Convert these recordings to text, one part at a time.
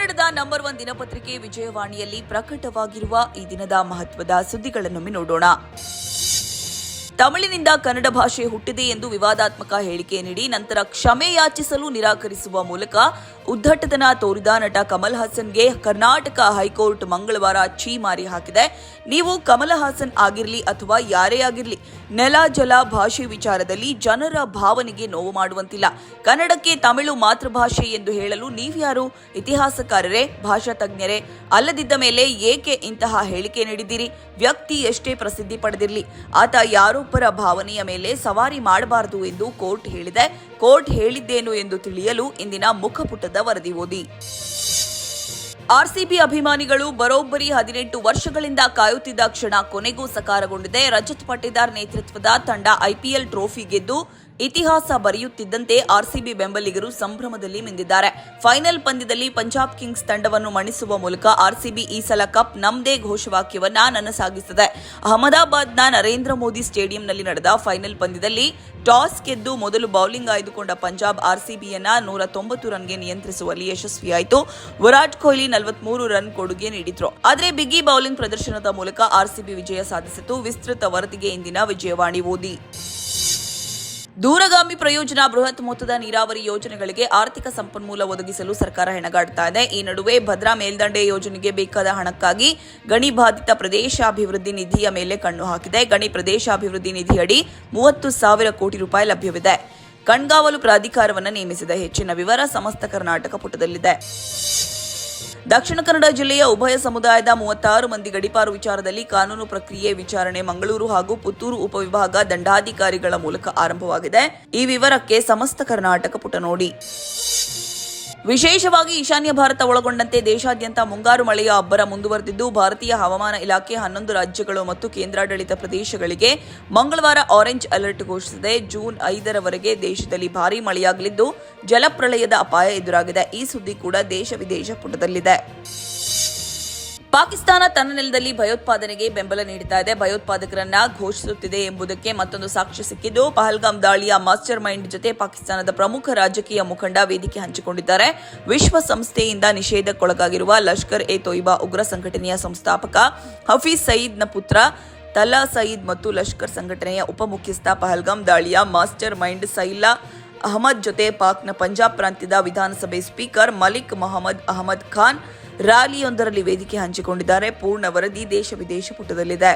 ಕನ್ನಡದ number one ದಿನಪತ್ರಿಕೆ ವಿಜಯವಾಣಿಯಲ್ಲಿ ಪ್ರಕಟವಾಗಿರುವ ಈ ದಿನದ ಮಹತ್ವದ ಸುದ್ದಿಗಳನ್ನೊಮ್ಮೆ ನೋಡೋಣ. ತಮಿಳಿನಿಂದ ಕನ್ನಡ ಭಾಷೆ ಹುಟ್ಟಿದೆ ಎಂದು ವಿವಾದಾತ್ಮಕ ಹೇಳಿಕೆ ನೀಡಿ ನಂತರ ಕ್ಷಮೆ ಯಾಚಿಸಲು ನಿರಾಕರಿಸುವ ಮೂಲಕ ಉದ್ದಟತನ ತೋರಿದ ನಟ ಕಮಲ್ ಹಾಸನ್ಗೆ ಕರ್ನಾಟಕ ಹೈಕೋರ್ಟ್ ಮಂಗಳವಾರ ಛೀಮಾರಿ ಹಾಕಿದೆ. ನೀವು ಕಮಲ್ ಹಾಸನ್ ಆಗಿರಲಿ ಅಥವಾ ಯಾರೇ ಆಗಿರಲಿ, ನೆಲ, ಜಲ, ಭಾಷೆ ವಿಚಾರದಲ್ಲಿ ಜನರ ಭಾವನೆಗೆ ನೋವು ಮಾಡುವಂತಿಲ್ಲ. ಕನ್ನಡಕ್ಕೆ ತಮಿಳು ಮಾತೃಭಾಷೆ ಎಂದು ಹೇಳಲು ನೀವ್ಯಾರು ಇತಿಹಾಸಕಾರರೇ, ಭಾಷಾ ತಜ್ಞರೇ, ಅಲ್ಲದಿದ್ದ ಮೇಲೆ ಏಕೆ ಇಂತಹ ಹೇಳಿಕೆ ನೀಡಿದ್ದೀರಿ? ವ್ಯಕ್ತಿ ಎಷ್ಟೇ ಪ್ರಸಿದ್ಧಿ ಪಡೆದಿರಲಿ, ಆತ ಯಾರೊಬ್ಬರ ಭಾವನೆಯ ಮೇಲೆ ಸವಾರಿ ಮಾಡಬಾರದು ಎಂದು ಕೋರ್ಟ್ ಹೇಳಿದೆ. ಕೋರ್ಟ್ ಹೇಳಿದ್ದೇನು ಎಂದು ತಿಳಿಯಲು ಇಂದಿನ ಮುಖಪುಟದ ವರದಿ ಓದಿ. ಆರ್ಸಿಬಿ ಅಭಿಮಾನಿಗಳು ಬರೋಬ್ಬರಿ ಹದಿನೆಂಟು ವರ್ಷಗಳಿಂದ ಕಾಯುತ್ತಿದ್ದ ಕ್ಷಣ ಕೊನೆಗೂ ಸಕಾರಗೊಂಡಿದೆ. ರಜತ್ ಪಟ್ಟಿದಾರ್ ನೇತೃತ್ವದ ತಂಡ ಐಪಿಎಲ್ ಟ್ರೋಫಿ ಗೆದ್ದು ಇತಿಹಾಸ ಬರೆಯುತ್ತಿದ್ದಂತೆ ಆರ್ಸಿಬಿ ಬೆಂಬಲಿಗರು ಸಂಭ್ರಮದಲ್ಲಿ ಮಿಂದಿದ್ದಾರೆ. ಫೈನಲ್ ಪಂದ್ಯದಲ್ಲಿ ಪಂಜಾಬ್ ಕಿಂಗ್ಸ್ ತಂಡವನ್ನು ಮಣಿಸುವ ಮೂಲಕ ಆರ್ಸಿಬಿ ಈ ಸಲ ಕಪ್ ನಮ್ದೇ ಘೋಷವಾಕ್ಯವನ್ನ ನನಸಾಗಿಸಿದೆ. ಅಹಮದಾಬಾದ್ನ ನರೇಂದ್ರ ಮೋದಿ ಸ್ಟೇಡಿಯಂನಲ್ಲಿ ನಡೆದ ಫೈನಲ್ ಪಂದ್ಯದಲ್ಲಿ ಟಾಸ್ ಗೆದ್ದು ಮೊದಲು ಬೌಲಿಂಗ್ ಆಯ್ದುಕೊಂಡ ಪಂಜಾಬ್ ಆರ್ಸಿಬಿಯನ್ನ ನೂರ ತೊಂಬತ್ತು ರನ್ಗೆ ನಿಯಂತ್ರಿಸುವಲ್ಲಿ ಯಶಸ್ವಿಯಾಯಿತು. ವಿರಾಟ್ ಕೊಹ್ಲಿ ನಲವತ್ಮೂರು ರನ್ ಕೊಡುಗೆ ನೀಡಿದ್ರು. ಆದರೆ ಬಿಗಿ ಬೌಲಿಂಗ್ ಪ್ರದರ್ಶನದ ಮೂಲಕ ಆರ್ಸಿಬಿ ವಿಜಯ ಸಾಧಿಸಿತು. ವಿಸ್ತೃತ ವರದಿಗೆ ಇಂದಿನ ವಿಜಯವಾಣಿ ಓದಿ. ದೂರಗಾಮಿ ಪ್ರಯೋಜನ, ಬೃಹತ್ ಮೊತ್ತದ ನೀರಾವರಿ ಯೋಜನೆಗಳಿಗೆ ಆರ್ಥಿಕ ಸಂಪನ್ಮೂಲ ಒದಗಿಸಲು ಸರ್ಕಾರ ಹೆಣಗಾಡ್ತಾ ಇದೆ. ಈ ನಡುವೆ ಭದ್ರಾ ಮೇಲ್ದಂಡೆ ಯೋಜನೆಗೆ ಬೇಕಾದ ಹಣಕ್ಕಾಗಿ ಗಣಿ ಬಾಧಿತ ಪ್ರದೇಶಾಭಿವೃದ್ಧಿ ನಿಧಿಯ ಮೇಲೆ ಕಣ್ಣು ಹಾಕಿದೆ. ಗಣಿ ಪ್ರದೇಶಾಭಿವೃದ್ಧಿ ನಿಧಿಯಡಿ ಮೂವತ್ತು ಸಾವಿರ ಕೋಟಿ ರೂಪಾಯಿ ಲಭ್ಯವಿದೆ. ಕಣ್ಗಾವಲು ಪ್ರಾಧಿಕಾರವನ್ನು ನೇಮಿಸಿದ. ಹೆಚ್ಚಿನ ವಿವರ ಸಮಸ್ತ ಕರ್ನಾಟಕ ಪುಟದಲ್ಲಿದೆ. ದಕ್ಷಿಣ ಕನ್ನಡ ಜಿಲ್ಲೆಯ ಉಭಯ ಸಮುದಾಯದ ಮೂವತ್ತಾರು ಮಂದಿ ಗಡಿಪಾರು ವಿಚಾರದಲ್ಲಿ ಕಾನೂನು ಪ್ರಕ್ರಿಯೆ ವಿಚಾರಣೆ ಮಂಗಳೂರು ಹಾಗೂ ಪುತ್ತೂರು ಉಪವಿಭಾಗ ದಂಡಾಧಿಕಾರಿಗಳ ಮೂಲಕ ಆರಂಭವಾಗಿದೆ. ಈ ವಿವರಕ್ಕೆ ಸಮಸ್ತ ಕರ್ನಾಟಕ ಪುಟ ನೋಡಿ. ವಿಶೇಷವಾಗಿ ಈಶಾನ್ಯ ಭಾರತ ಒಳಗೊಂಡಂತೆ ದೇಶಾದ್ಯಂತ ಮುಂಗಾರು ಮಳೆಯ ಅಬ್ಬರ ಮುಂದುವರೆದಿದ್ದು, ಭಾರತೀಯ ಹವಾಮಾನ ಇಲಾಖೆ ಹನ್ನೊಂದು ರಾಜ್ಯಗಳು ಮತ್ತು ಕೇಂದ್ರಾಡಳಿತ ಪ್ರದೇಶಗಳಿಗೆ ಮಂಗಳವಾರ ಆರೆಂಜ್ ಅಲರ್ಟ್ ಘೋಷಿಸಿದೆ. ಜೂನ್ ಐದರವರೆಗೆ ದೇಶದಲ್ಲಿ ಭಾರೀ ಮಳೆಯಾಗಲಿದ್ದು, ಜಲಪ್ರಳಯದ ಅಪಾಯ ಎದುರಾಗಿದೆ. ಈ ಸುದ್ದಿ ಕೂಡ ದೇಶ ವಿದೇಶ ಪುಟದಲ್ಲಿದೆ. ಪಾಕಿಸ್ತಾನ ತನ್ನ ನೆಲದಲ್ಲಿ ಭಯೋತ್ಪಾದನೆಗೆ ಬೆಂಬಲ ನೀಡುತ್ತಾ ಇದೆ. ಭಯೋತ್ಪಾದಕರನ್ನ ಘೋಷಿಸುತ್ತಿದೆ ಎಂಬುದಕ್ಕೆ ಮತ್ತೊಂದು ಸಾಕ್ಷ್ಯ ಸಿಕ್ಕಿದ್ದು. ಪಹಲ್ಗಾಮ್ ದಾಳಿಯ ಮಾಸ್ಟರ್ ಮೈಂಡ್ ಜೊತೆ ಪಾಕಿಸ್ತಾನದ ಪ್ರಮುಖ ರಾಜಕೀಯ ಮುಖಂಡ ವೇದಿಕೆ ಹಂಚಿಕೊಂಡಿದ್ದಾರೆ. ವಿಶ್ವಸಂಸ್ಥೆಯಿಂದ ನಿಷೇಧಕ್ಕೊಳಗಾಗಿರುವ ಲಷ್ಕರ್ ಎ ತೊಯ್ಬಾ ಉಗ್ರ ಸಂಘಟನೆಯ ಸಂಸ್ಥಾಪಕ ಹಫೀಜ್ ಸಯೀದ್ನ ಪುತ್ರ ತಲಾ ಸಯೀದ್ ಮತ್ತು ಲಷ್ಕರ್ ಸಂಘಟನೆಯ ಉಪಮುಖ್ಯಸ್ಥ ಪಹಲ್ಗಾಮ್ ದಾಳಿಯ ಮಾಸ್ಟರ್ ಮೈಂಡ್ ಸೈಲಾ ಅಹಮದ್ ಜೊತೆ ಪಾಕ್ನ ಪಂಜಾಬ್ ಪ್ರಾಂತ್ಯದ ವಿಧಾನಸಭೆ ಸ್ಪೀಕರ್ ಮಲಿಕ್ ಮೊಹಮ್ಮದ್ ಅಹಮದ್ ಖಾನ್ ರ್ಯಾಲಿಯೊಂದರಲ್ಲಿ ವೇದಿಕೆ ಹಂಚಿಕೊಂಡಿದ್ದಾರೆ. ಪೂರ್ಣ ವರದಿ ದೇಶ ವಿದೇಶ ಪುಟದಲ್ಲಿದೆ.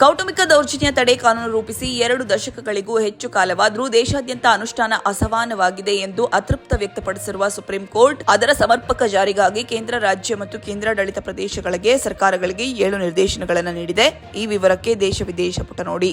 ಕೌಟುಂಬಿಕ ದೌರ್ಜನ್ಯ ತಡೆ ಕಾನೂನು ರೂಪಿಸಿ ಎರಡು ದಶಕಗಳಿಗೂ ಹೆಚ್ಚು ಕಾಲವಾದರೂ ದೇಶಾದ್ಯಂತ ಅನುಷ್ಠಾನ ಅಸಮಾನವಾಗಿದೆ ಎಂದು ಅತೃಪ್ತ ವ್ಯಕ್ತಪಡಿಸಿರುವ ಸುಪ್ರೀಂ ಕೋರ್ಟ್, ಅದರ ಸಮರ್ಪಕ ಜಾರಿಗಾಗಿ ಕೇಂದ್ರ ರಾಜ್ಯ ಮತ್ತು ಕೇಂದ್ರಾಡಳಿತ ಪ್ರದೇಶಗಳಿಗೆ ಸರ್ಕಾರಗಳಿಗೆ ಏಳು ನಿರ್ದೇಶನಗಳನ್ನು ನೀಡಿದೆ. ಈ ವಿವರಕ್ಕೆ ದೇಶ ವಿದೇಶ ಪುಟ ನೋಡಿ.